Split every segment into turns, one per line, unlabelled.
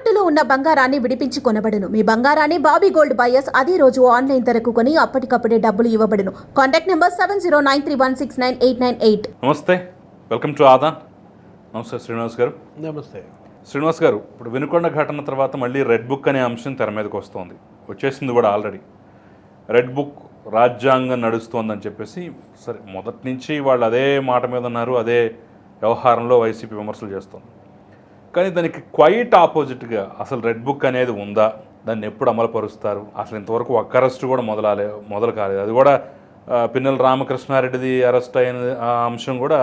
తాకట్టులో ఉన్న బంగారాన్ని విడిపించి కొనబడును. మీ బంగారాన్ని బాబీ గోల్డ్ బయర్స్ అదే రోజు ఆన్లైన్ ధరకు కొని అప్పటికప్పుడే డబ్బులు ఇవ్వబడును. Contact number seven zero nine three one six nine eight nine eight.
నమస్తే. వెల్కమ్ టు ఆదాన్. నమస్తే శ్రీనివాస్ గారు.
నమస్తే.
శ్రీనివాస్ గారు ఇప్పుడు వినుకొండ ఘటన తర్వాత మళ్ళీ రెడ్ బుక్ అనే అంశం తెర మీదకి వస్తోంది. వచ్చేసింది కూడా ఆల్రెడీ. రెడ్ బుక్ రాజ్యాంగం నడుస్తోందని చెప్పేసి సరే మొదటి నుంచి వాళ్ళు అదే మాట మీద ఉన్నారు అదే వ్యవహారంలో వైసీపీ విమర్శలు చేస్తోంది. కానీ దానికి క్వైట్ ఆపోజిట్గా అసలు రెడ్ బుక్ అనేది ఉందా? దాన్ని ఎప్పుడు అమలుపరుస్తారు? అసలు ఇంతవరకు ఒక్క అరెస్ట్ కూడా మొదలాలే మొదలు కాలేదు. అది కూడా పిన్నెల రామకృష్ణారెడ్డిది అరెస్ట్ అయిన అంశం కూడా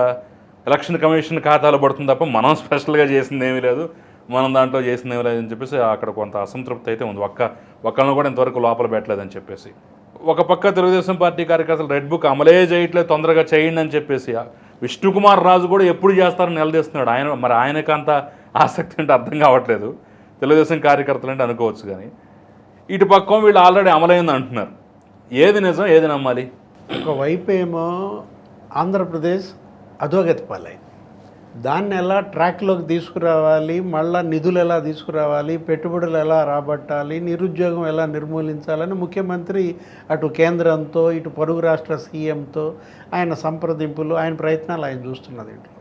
ఎలక్షన్ కమిషన్ ఖాతాలో పడుతుంది తప్ప మనం స్పెషల్గా చేసింది ఏమీ లేదు. మనం దాంట్లో చేసింది ఏమీ లేదని చెప్పేసి అక్కడ కొంత అసంతృప్తి అయితే ఉంది. ఒక్క ఒక్కళ్ళని కూడా ఇంతవరకు లోపల పెట్టలేదని చెప్పేసి. ఒక పక్క తెలుగుదేశం పార్టీ కార్యకర్తలు రెడ్ బుక్ అమలే చేయట్లేదు తొందరగా చేయండి అని చెప్పేసి. విష్ణుకుమార్ రాజు కూడా ఎప్పుడు చేస్తారని నిలదీస్తున్నాడు. ఆయన మరి ఆయనకు ఆసక్తి అంటే అర్థం కావట్లేదు. తెలుగుదేశం కార్యకర్తలు అంటే అనుకోవచ్చు కానీ. ఇటు పక్కం వీళ్ళు ఆల్రెడీ అమలైంది అంటున్నారు. ఏది నిజం ఏది నమ్మాలి?
ఒకవైపు ఏమో ఆంధ్రప్రదేశ్ అధోగతి పాలైంది. దాన్ని ఎలా ట్రాక్లోకి తీసుకురావాలి మళ్ళా నిధులు ఎలా తీసుకురావాలి పెట్టుబడులు ఎలా రాబట్టాలి నిరుద్యోగం ఎలా నిర్మూలించాలని ముఖ్యమంత్రి అటు కేంద్రంతో ఇటు పొరుగు రాష్ట్ర సీఎంతో ఆయన సంప్రదింపులు ఆయన ప్రయత్నాలు ఆయన చూస్తున్నది ఇంట్లో.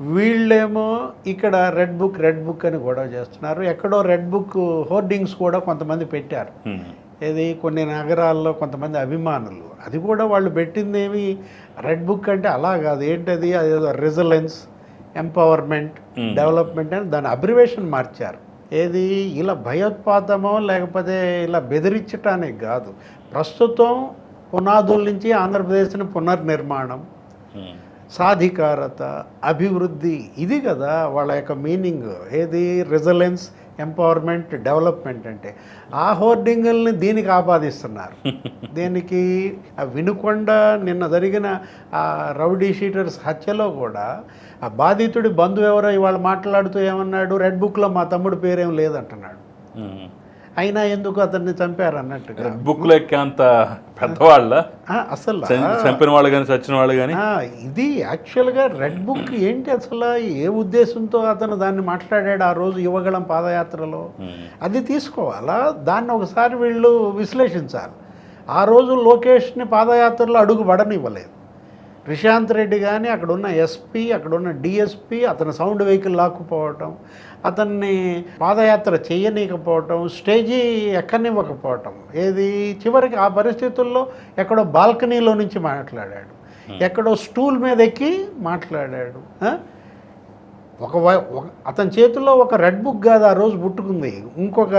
వీళ్ళేమో ఇక్కడ రెడ్ బుక్ రెడ్ బుక్ అని గొడవ చేస్తున్నారు. ఎక్కడో రెడ్ బుక్ హోర్డింగ్స్ కూడా కొంతమంది పెట్టారు. ఇది కొన్ని నగరాల్లో కొంతమంది అభిమానులు. అది కూడా వాళ్ళు పెట్టింది ఏమి రెడ్ బుక్ అంటే అలా కాదు. ఏంటది? అదేదో రెసిలెన్స్ ఎంపవర్మెంట్ డెవలప్మెంట్ అని దాని అబ్రివేషన్ మార్చారు. ఏది? ఇలా భయోత్పాదమో లేకపోతే ఇలా బెదిరించటానికి కాదు. ప్రస్తుతం పునాదుల నుంచి ఆంధ్రప్రదేశ్ని పునర్నిర్మాణం. సాధికారత అభివృద్ధి ఇది కదా వాళ్ళ యొక్క మీనింగ్. ఏది? రెసిలెన్స్ ఎంపవర్మెంట్ డెవలప్మెంట్ అంటే. ఆ హోర్డింగుల్ని దీనికి ఆపాదిస్తున్నారు. దీనికి వినుకొండ నిన్న జరిగిన ఆ రౌడీ షీటర్స్ హత్యలో కూడా ఆ బాధితుడి బంధువు ఎవరో ఇవాళ మాట్లాడుతూ ఏమన్నాడు? రెడ్ బుక్లో మా తమ్ముడు పేరేం లేదంటున్నాడు. అయినా ఎందుకు అతన్ని చంపారు అన్నట్టుగా
బుక్లో ఎక్కేంత పెద్దవాళ్ళ?
అసలు
చంపిన వాళ్ళు కానీ చచ్చిన వాళ్ళు కానీ
ఇది యాక్చువల్గా రెడ్ బుక్ ఏంటి అసలు? ఏ ఉద్దేశంతో అతను దాన్ని మాట్లాడాడు ఆ రోజు యువగళం పాదయాత్రలో? అది తీసుకోవాలా? దాన్ని ఒకసారి వీళ్ళు విశ్లేషించాలి. ఆ రోజు లోకేష్ని పాదయాత్రలో అడుగు పడనివ్వలేదు. ప్రశాంత్ రెడ్డి కానీ అక్కడ ఉన్న ఎస్పీ అక్కడ ఉన్న డిఎస్పీ అతని సౌండ్ వెహికల్ లాక్కుపోవటం అతన్ని పాదయాత్ర చేయనీయకపోవటం స్టేజీ ఎక్కనివ్వకపోవటం ఏది చివరికి ఆ పరిస్థితుల్లో ఎక్కడో బాల్కనీలో నుంచి మాట్లాడాడు. ఎక్కడో స్టూల్ మీద ఎక్కి మాట్లాడాడు? ఒక అతని చేతిలో ఒక రెడ్ బుక్ కాదు ఆ రోజు పుట్టుకుంది. ఇంకొక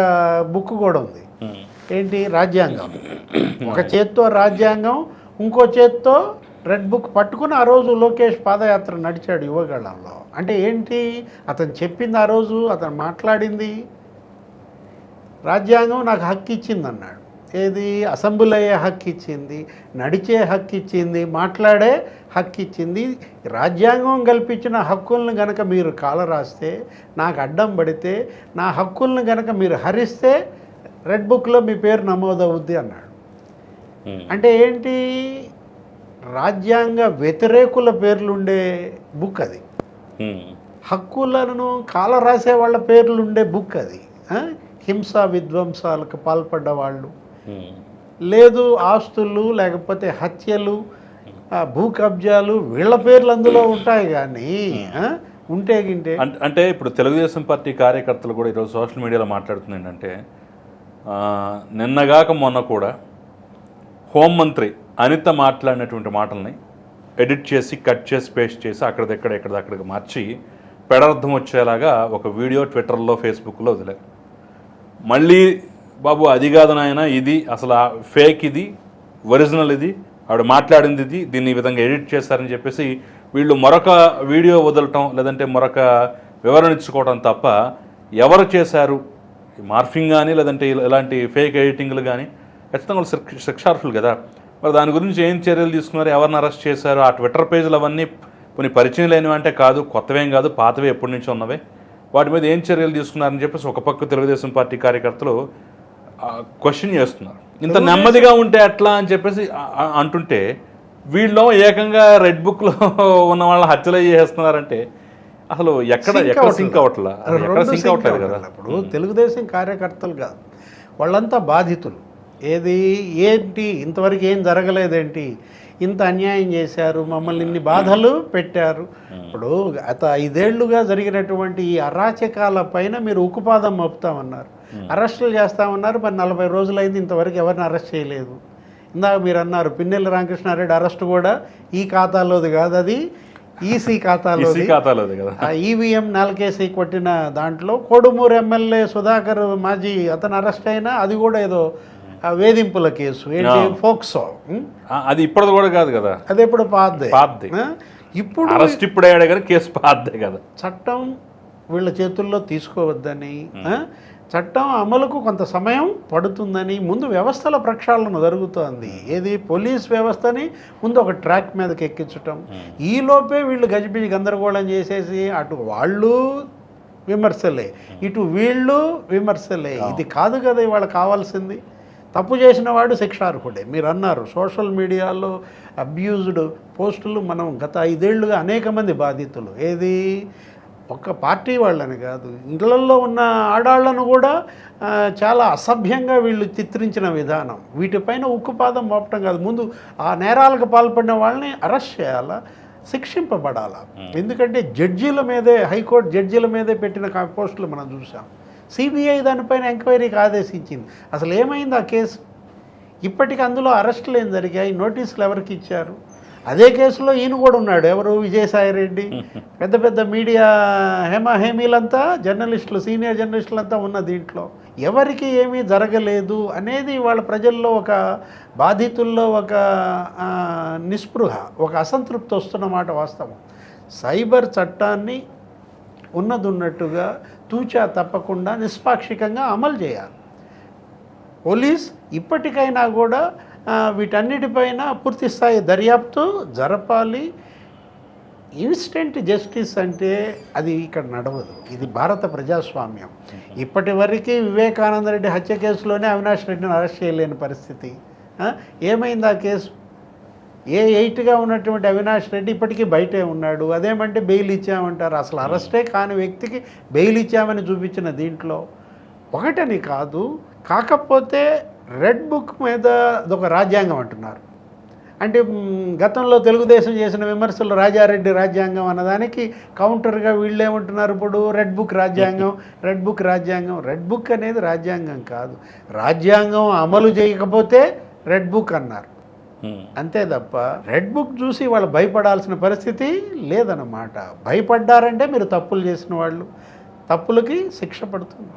బుక్ కూడా ఉంది.
హ్మ్.
ఏంటి? రాజ్యాంగం. ఒక చేత్తో రాజ్యాంగం ఇంకో చేత్తో రెడ్ బుక్ పట్టుకుని ఆ రోజు లోకేష్ పాదయాత్ర నడిచాడు యువగళంలో. అంటే ఏంటి? అతను చెప్పింది ఆ రోజు అతను మాట్లాడింది. రాజ్యాంగం నాకు హక్కు ఇచ్చింది అన్నాడు. ఏది? అసెంబ్లీ అయ్యే హక్కు ఇచ్చింది నడిచే హక్కు ఇచ్చింది మాట్లాడే హక్కు ఇచ్చింది. రాజ్యాంగం కల్పించిన హక్కుల్ని గనక మీరు కాల రాస్తే నాకు అడ్డం పడితే నా హక్కుల్ని గనక మీరు హరిస్తే రెడ్ బుక్లో మీ పేరు నమోదవుద్ది అన్నాడు. అంటే ఏంటి? రాజ్యాంగ వ్యతిరేకుల పేర్లుండే బుక్ అది. హక్కులను కాల రాసే వాళ్ళ పేర్లు ఉండే బుక్ అది? హింసా విధ్వంసాలకు పాల్పడ్డ వాళ్ళు. లేదు ఆస్తులు లేకపోతే హత్యలు భూ కబ్జాలు వీళ్ళ పేర్లు అందులో ఉంటాయి కానీ? ఉంటే గింటే
అంటే అంటే ఇప్పుడు తెలుగుదేశం పార్టీ కార్యకర్తలు కూడా ఈరోజు సోషల్ మీడియాలో మాట్లాడుతుంది ఏంటంటే నిన్నగాక మొన్న కూడా హోంమంత్రి అనిత మాట్లాడినటువంటి మాటల్ని ఎడిట్ చేసి కట్ చేసి పేస్ట్ చేసి అక్కడిదెక్కడ ఎక్కడిదక్కడికి మార్చి పెడర్థం వచ్చేలాగా ఒక వీడియో ట్విట్టర్లో ఫేస్బుక్లో వదిలారు. మళ్ళీ బాబు అది కాదు నాయన ఇది అసలు ఫేక్ ఇది ఒరిజినల్ ఇది ఆవిడ మాట్లాడింది ఇది దీన్ని ఈ విధంగా ఎడిట్ చేశారని చెప్పేసి వీళ్ళు మరొక వీడియో వదలటం లేదంటే మరొక వివరణ ఇచ్చుకోవడం తప్ప ఎవరు చేశారు? మార్ఫింగ్ కానీ లేదంటే ఇలా- ఇలాంటి ఫేక్ ఎడిటింగ్లు కానీ ఖచ్చితంగా వాళ్ళు శిక్ష- శిక్షార్హులు కదా. మరి దాని గురించి ఏం చర్యలు తీసుకున్నారు? ఎవరిని అరెస్ట్ చేశారు? ఆ ట్విట్టర్ పేజీలు అవన్నీ కొన్ని పరిచయం లేనివి అంటే కాదు కొత్తవేం కాదు పాతవే ఎప్పటి నుంచో ఉన్నవే. వాటి మీద ఏం చర్యలు తీసుకున్నారని చెప్పేసి ఒక పక్క తెలుగుదేశం పార్టీ కార్యకర్తలు క్వశ్చన్ చేస్తున్నారు. ఇంత నెమ్మదిగా ఉంటే ఎట్లా అని చెప్పేసి అంటుంటే వీళ్ళు ఏకంగా రెడ్ బుక్లో ఉన్న వాళ్ళని హత్యలు చేస్తున్నారంటే అసలు ఎక్కడ ఎక్కడ సింక్. అవట్లా ఎక్కడ సింక్ అవ్వట్లేదు కదా.
ఇప్పుడు తెలుగుదేశం కార్యకర్తలు కాదు వాళ్ళంతా బాధితులు. ఏది? ఏంటి? ఇంతవరకు ఏం జరగలేదేంటి? ఇంత అన్యాయం చేశారు మమ్మల్ని ఇన్ని బాధలు పెట్టారు. ఇప్పుడు గత ఐదేళ్ళుగా జరిగినటువంటి ఈ అరాచకాల పైన మీరు ఉక్కుపాదం మోపుతామన్నారు. అరెస్టులు చేస్తామన్నారు మరి నలభై రోజులైంది ఇంతవరకు ఎవరిని అరెస్ట్ చేయలేదు. ఇందాక మీరు అన్నారు పిన్నెల్లి రామకృష్ణారెడ్డి అరెస్ట్ కూడా ఈ ఖాతాలోది కాదు అది. ఈసీ ఖాతాలోది.
ఖాతాలో అది కదా
ఈవీఎం నాలుకేసి కొట్టిన దాంట్లో కొడుమూరు ఎమ్మెల్యే సుధాకర్ మాజీ అతను అరెస్ట్ అయినా అది కూడా ఏదో వేధింపుల కేసు ఏంటి? ఫోక్సో
అది ఇప్పటిది కూడా కాదు కదా?
అది. ఆ? ఇప్పుడు
అరెస్ట్ ఇప్పుడు అయ్యాడే కానీ కేసు పాదే కదా?
చట్టం వీళ్ళ చేతుల్లో తీసుకోవద్దని? చట్టం అమలుకు కొంత సమయం పడుతుందని ముందు వ్యవస్థల ప్రక్షాళన జరుగుతోంది. ఏది? పోలీస్ వ్యవస్థని ముందు ఒక ట్రాక్ మీదకి ఎక్కించటం. ఈలోపే వీళ్ళు గజిబిజి గందరగోళం చేసేసి అటు వాళ్ళు విమర్శలే. ఇటు వీళ్ళు విమర్శలే. ఇది కాదు కదా ఇవాళ కావాల్సింది. తప్పు చేసిన వాడు శిక్షార్హుడే. మీరు అన్నారు సోషల్ మీడియాలో అబ్యూజ్డ్ పోస్టులు మనం గత ఐదేళ్ళుగా అనేక మంది బాధితులు. ఏది? ఒక్క పార్టీ వాళ్ళని కాదు. ఇళ్ళలో ఉన్న ఆడాళ్ళను కూడా చాలా అసభ్యంగా వీళ్ళు చిత్రించిన విధానం. వీటిపైన ఉక్కుపాదం మోపటం కాదు. ముందు ఆ నేరాలకు పాల్పడిన వాళ్ళని అరెస్ట్ చేయాలా? శిక్షింపబడాలా? ఎందుకంటే జడ్జీల మీదే హైకోర్టు జడ్జీల మీదే పెట్టిన పోస్టులు మనం చూసాం సిబిఐ దానిపైన ఎంక్వైరీకి ఆదేశించింది. అసలు ఏమైంది ఆ కేసు? ఇప్పటికి అందులో అరెస్టులు ఏం జరిగాయి? నోటీసులు ఎవరికి ఇచ్చారు? అదే కేసులో ఈయన కూడా ఉన్నాడు. ఎవరు? విజయసాయి రెడ్డి. పెద్ద పెద్ద మీడియా హేమ హేమీలంతా జర్నలిస్టులు సీనియర్ జర్నలిస్టులు అంతా ఉన్న దీంట్లో. ఎవరికి ఏమీ జరగలేదు అనేది వాళ్ళ ప్రజల్లో ఒక బాధితుల్లో ఒక నిస్పృహ ఒక అసంతృప్తి వస్తున్న మాట వాస్తవం. సైబర్ చట్టాన్ని ఉన్నది ఉన్నట్టుగా తూచా తప్పకుండా నిష్పాక్షికంగా అమలు చేయాలి. పోలీస్ ఇప్పటికైనా కూడా వీటన్నిటిపైన పూర్తి స్థాయి దర్యాప్తు జరపాలి. ఇన్స్టెంట్ జస్టిస్ అంటే అది ఇక్కడ నడవదు. ఇది భారత ప్రజాస్వామ్యం. ఇప్పటి వరకు వివేకానంద రెడ్డి హత్య కేసులోనే అవినాష్ రెడ్డిని అరెస్ట్ చేయలేని పరిస్థితి. ఏమైంది ఆ కేసు? ఏ ఎయిట్గా ఉన్నటువంటి అవినాష్ రెడ్డి ఇప్పటికీ బయటే ఉన్నాడు. అదేమంటే బెయిల్ ఇచ్చామంటారు. అసలు అరెస్టే కాని వ్యక్తికి బెయిల్ ఇచ్చామని చూపించిన దీంట్లో ఒకటని కాదు కాకపోతే రెడ్ బుక్ మీద అదొక రాజ్యాంగం అంటున్నారు. అంటే గతంలో తెలుగుదేశం చేసిన విమర్శలు రాజారెడ్డి రాజ్యాంగం అన్నదానికి కౌంటర్గా వీళ్ళు ఏమంటున్నారు ఇప్పుడు. రెడ్ బుక్ రాజ్యాంగం రెడ్ బుక్ రాజ్యాంగం రెడ్ బుక్ అనేది రాజ్యాంగం కాదు. రాజ్యాంగం అమలు చేయకపోతే రెడ్ బుక్ అన్నారు. అంతే తప్ప రెడ్ బుక్ చూసి వాళ్ళు భయపడాల్సిన పరిస్థితి లేదన్నమాట. భయపడ్డారంటే మీరు తప్పులు చేసిన వాళ్ళు తప్పులకి శిక్ష పడుతుంది